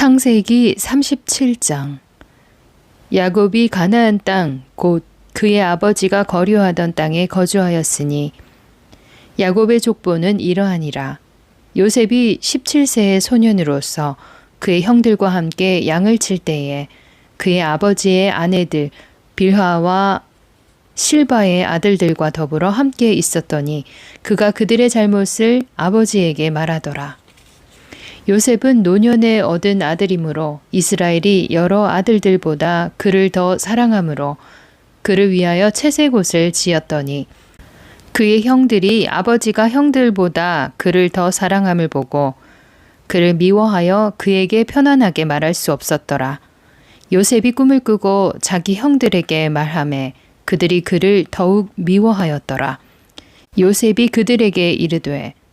창세기 37장 야곱이 가나안 땅 곧 그의 아버지가 거류하던 땅에 거주하였으니 야곱의 족보는 이러하니라 요셉이 17세의 소년으로서 그의 형들과 함께 양을 칠 때에 그의 아버지의 아내들 빌하와 실바의 아들들과 더불어 함께 있었더니 그가 그들의 잘못을 아버지에게 말하더라. 요셉은 노년에 얻은 아들이므로 이스라엘이 여러 아들들보다 그를 더 사랑하므로 그를 위하여 채색옷을 지었더니 그의 형들이 아버지가 형들보다 그를 더 사랑함을 보고 그를 미워하여 그에게 편안하게 말할 수 없었더라. 요셉이 꿈을 꾸고 자기 형들에게 말하매 그들이 그를 더욱 미워하였더라. 요셉이 그들에게 이르되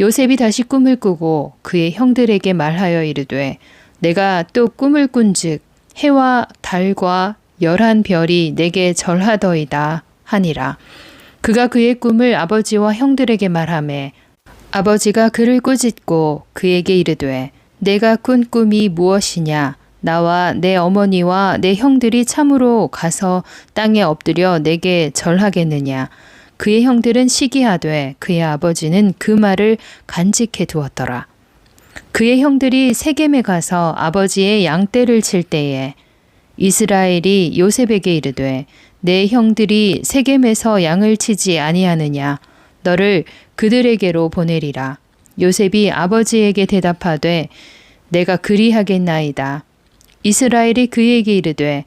요셉이 다시 꿈을 꾸고 그의 형들에게 말하여 이르되 내가 또 꿈을 꾼즉 해와 달과 열한 별이 내게 절하더이다 하니라. 그가 그의 꿈을 아버지와 형들에게 말하매 아버지가 그를 꾸짖고 그에게 이르되 내가 꾼 꿈이 무엇이냐? 나와 내 어머니와 내 형들이 참으로 가서 땅에 엎드려 내게 절하겠느냐 그의 형들은 시기하되 그의 아버지는 그 말을 간직해 두었더라. 그의 형들이 세겜에 가서 아버지의 양떼를 칠 때에 이스라엘이 요셉에게 이르되 내 형들이 세겜에서 양을 치지 아니하느냐 너를 그들에게로 보내리라. 요셉이 아버지에게 대답하되 내가 그리하겠나이다. 이스라엘이 그에게 이르되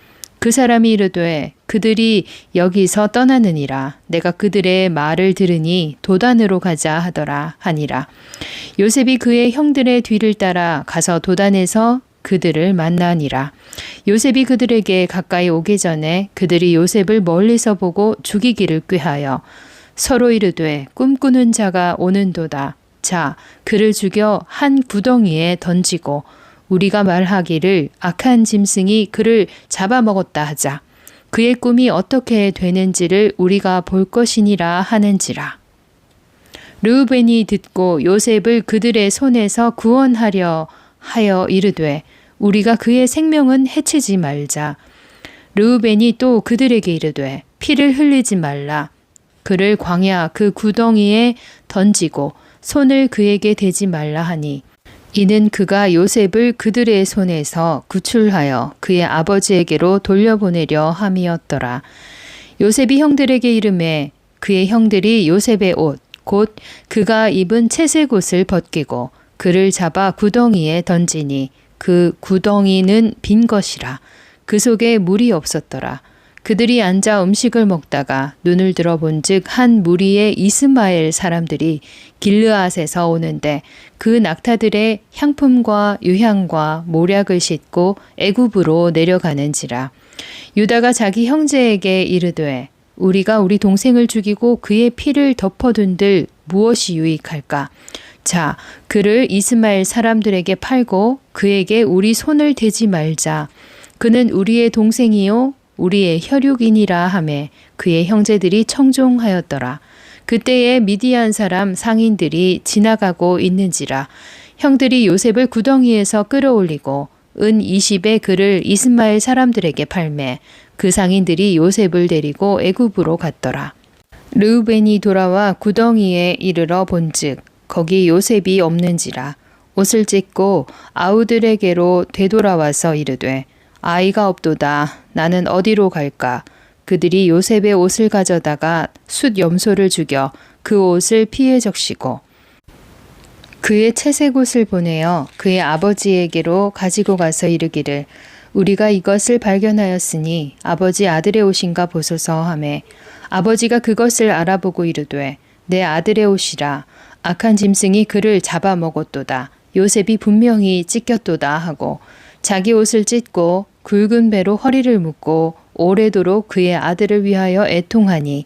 그 사람이 이르되 그들이 여기서 떠나느니라. 내가 그들의 말을 들으니 도단으로 가자 하더라 하니라. 요셉이 그의 형들의 뒤를 따라 가서 도단에서 그들을 만나니라. 요셉이 그들에게 가까이 오기 전에 그들이 요셉을 멀리서 보고 죽이기를 꾀하여 서로 이르되 꿈꾸는 자가 오는도다. 자 그를 죽여 한 구덩이에 던지고 우리가 말하기를 악한 짐승이 그를 잡아먹었다 하자. 그의 꿈이 어떻게 되는지를 우리가 볼 것이니라 하는지라. 르우벤이 듣고 요셉을 그들의 손에서 구원하려 하여 이르되 우리가 그의 생명은 해치지 말자. 르우벤이 또 그들에게 이르되 피를 흘리지 말라. 그를 광야 그 구덩이에 던지고 손을 그에게 대지 말라 하니 이는 그가 요셉을 그들의 손에서 구출하여 그의 아버지에게로 돌려보내려 함이었더라. 요셉이 형들에게 이름해 그의 형들이 요셉의 옷, 곧 그가 입은 채색 옷을 벗기고 그를 잡아 구덩이에 던지니 그 구덩이는 빈 것이라. 그 속에 물이 없었더라. 그들이 앉아 음식을 먹다가 눈을 들어본즉 한 무리의 이스마엘 사람들이 길르앗에서 오는데 그 낙타들의 향품과 유향과 모략을 싣고 애굽으로 내려가는지라. 유다가 자기 형제에게 이르되 우리가 우리 동생을 죽이고 그의 피를 덮어둔들 무엇이 유익할까? 자 그를 이스마엘 사람들에게 팔고 그에게 우리 손을 대지 말자. 그는 우리의 동생이요 우리의 혈육이니라 하매 그의 형제들이 청종하였더라. 그때에 미디안 사람 상인들이 지나가고 있는지라 형들이 요셉을 구덩이에서 끌어올리고 은 20에 그를 이스마엘 사람들에게 팔매 그 상인들이 요셉을 데리고 애굽으로 갔더라. 르우벤이 돌아와 구덩이에 이르러 본즉 거기 요셉이 없는지라 옷을 찢고 아우들에게로 되돌아와서 이르되 아이가 없도다. 나는 어디로 갈까? 그들이 요셉의 옷을 가져다가 숫 염소를 죽여 그 옷을 피해 적시고 그의 채색 옷을 보내어 그의 아버지에게로 가지고 가서 이르기를 우리가 이것을 발견하였으니 아버지 아들의 옷인가 보소서 하매 아버지가 그것을 알아보고 이르되 내 아들의 옷이라. 악한 짐승이 그를 잡아먹었도다. 요셉이 분명히 찢겼도다 하고 자기 옷을 찢고 굵은 배로 허리를 묶고 오래도록 그의 아들을 위하여 애통하니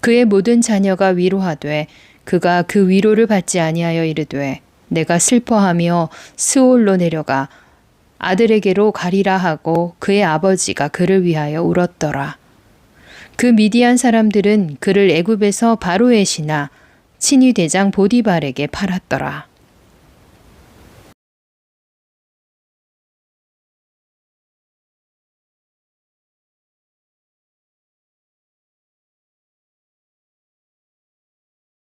그의 모든 자녀가 위로하되 그가 그 위로를 받지 아니하여 이르되 내가 슬퍼하며 스올로 내려가 아들에게로 가리라 하고 그의 아버지가 그를 위하여 울었더라. 그 미디안 사람들은 그를 애굽에서 바로의 신하 친위 대장 보디발에게 팔았더라.